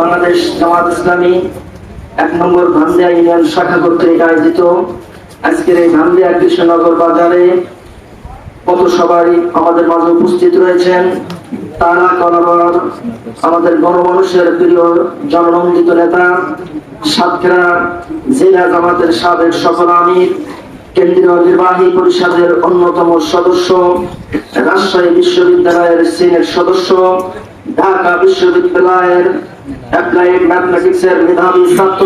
বাংলাদেশ জামাত ইসলামী এক নম্বর ধান্দিয়া ইউনিয়ন শাখা কর্তৃক আয়োজিত আজকের এই ধান্দিয়া কৃষ্ণনগর বাজারে কত সবাই আমাদের মাঝে উপস্থিত রয়েছেন তারা কলাবর, আমাদের প্রিয় নেতা, সাতক্ষীরা জেলা জামাতের সাবেক সফল আমির, কেন্দ্রীয় নির্বাহী পরিষদের অন্যতম সদস্য, রাজশাহী বিশ্ববিদ্যালয়ের সিনেট সদস্য ঢাকা বিশ্ববিদ্যালয়ের অ্যাপ্লাইড ম্যাথমেটিক্স এর মেধাবী ছাত্র,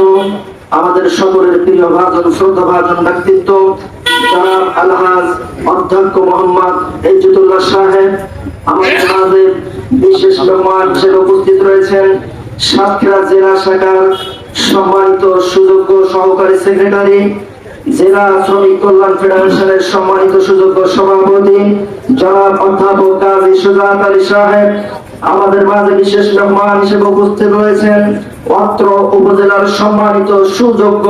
আমাদের সকলের প্রিয় ভাজন শ্রদ্ধা ভাজন ব্যক্তিত্ব জনাব আলহাজ অধ্যক্ষ মোহাম্মদ সাহেব আমাদের বিশেষ মেহমান হিসেবে উপস্থিত রয়েছেন সাতক্ষীরা জেলা শাখার সম্মানিত সুযোগ্য সহকারী সেক্রেটারি, জেলা শ্রমিক কল্যাণ ফেডারেশনের সম্মানিত সুযোগ্য সভাপতি, জনাব অধ্যাপক কাজী সুজাত আলী সাহেব আমাদের মাঝে বিশেষ মেহমান হিসেবে উপস্থিত রয়েছেন অত্র উপজেলার সম্মানিত সুযোগ্য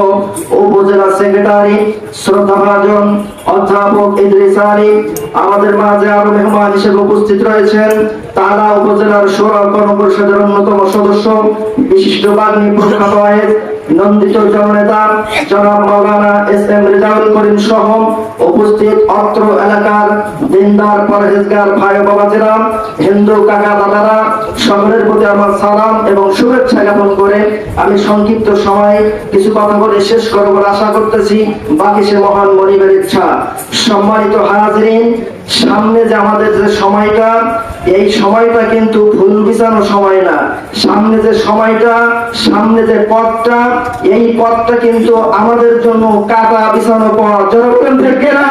উপজেলা সেক্রেটারি, শ্রদ্ধা শ্রদ্ধাভাজন অধ্যাপক ইদ্রিস আলী। আমাদের মাঝে আরও মেহমান হিসেবে উপস্থিত রয়েছেন তারা উপজেলার সৌর গণপরিষদের অন্যতম সদস্য, বিশিষ্ট বাণী প্রখ্যাত নন্দিত জননেতা জনাব এস এম রেজাউল করিম সহ উপস্থিত অত্র এলাকার দিনদার পরহেজগার ভাই হিন্দু কাকা দাদারা প্রতি আমার সালাম এবং শুভেচ্ছা জ্ঞাপন করে আমি সংক্ষিপ্ত সময়ে কিছু কথা বলে শেষ করব আশা করতেছি, বাকি সে মহান মনিবের ইচ্ছা। সম্মানিত হাজরিন, সামনে যে আমাদের যে সময়টা, এই সময়টা কিন্তু ফুল বিছানো সময় না। সামনে যে সময়টা, সামনে যে পথটা, এই পথটা কিন্তু আমাদের জন্য কাটা বিছানো পথ। জনগণ থেকে না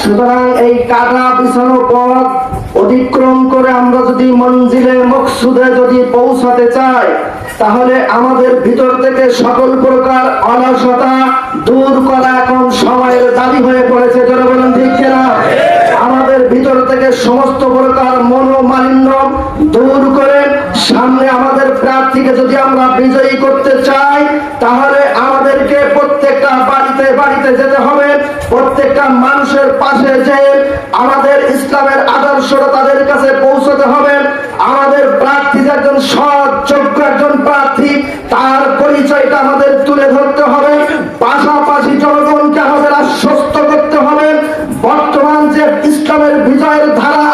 সুতরাং এই কাটা বিছানো পথ অতিক্রম করে আমরা যদি মঞ্জিলে, মকসুদে যদি পৌঁছাতে চাই, তাহলে আমাদের ভিতর থেকে সকল প্রকার অলসতা দূর করা এখন সময়ের দাবি হয়ে পড়েছে। জনগণ ঠিক আমাদের ভিতর থেকে সমস্ত প্রকার মনোমালিন্য বিজয়ী করতে চাই, তাহলে আমাদেরকে প্রত্যেকটা বাড়িতে বাড়িতে যেতে হবে। প্রত্যেকটা মানুষের পাশে যে আমাদের ইসলামের আদর্শটা তাদের কাছে পৌঁছতে হবে। আমাদের প্রার্থী একজন সৎ, যোগ্য একজন প্রার্থী, তার পরিচয়টা আমাদের তুলে ধরতে হবে। পাশাপাশি জনগণকে আমাদের আশ্বস্ত করতে হবে। বর্তমান যে ইসলামের বিজয়ের ধারা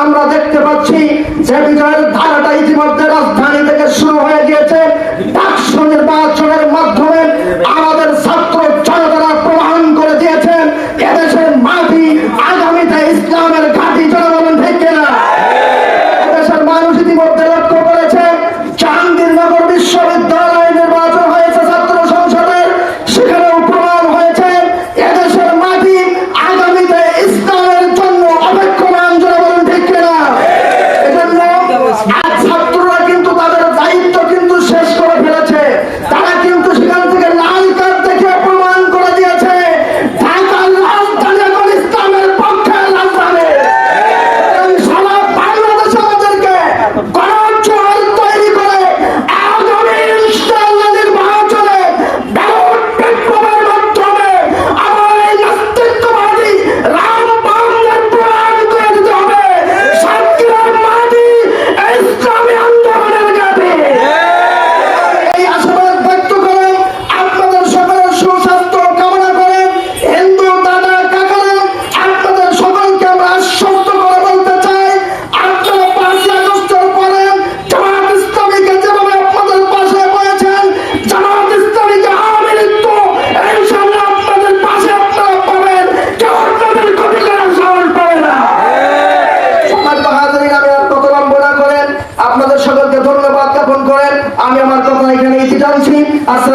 আমি আমার কথা এখানে টানছি আসসালাম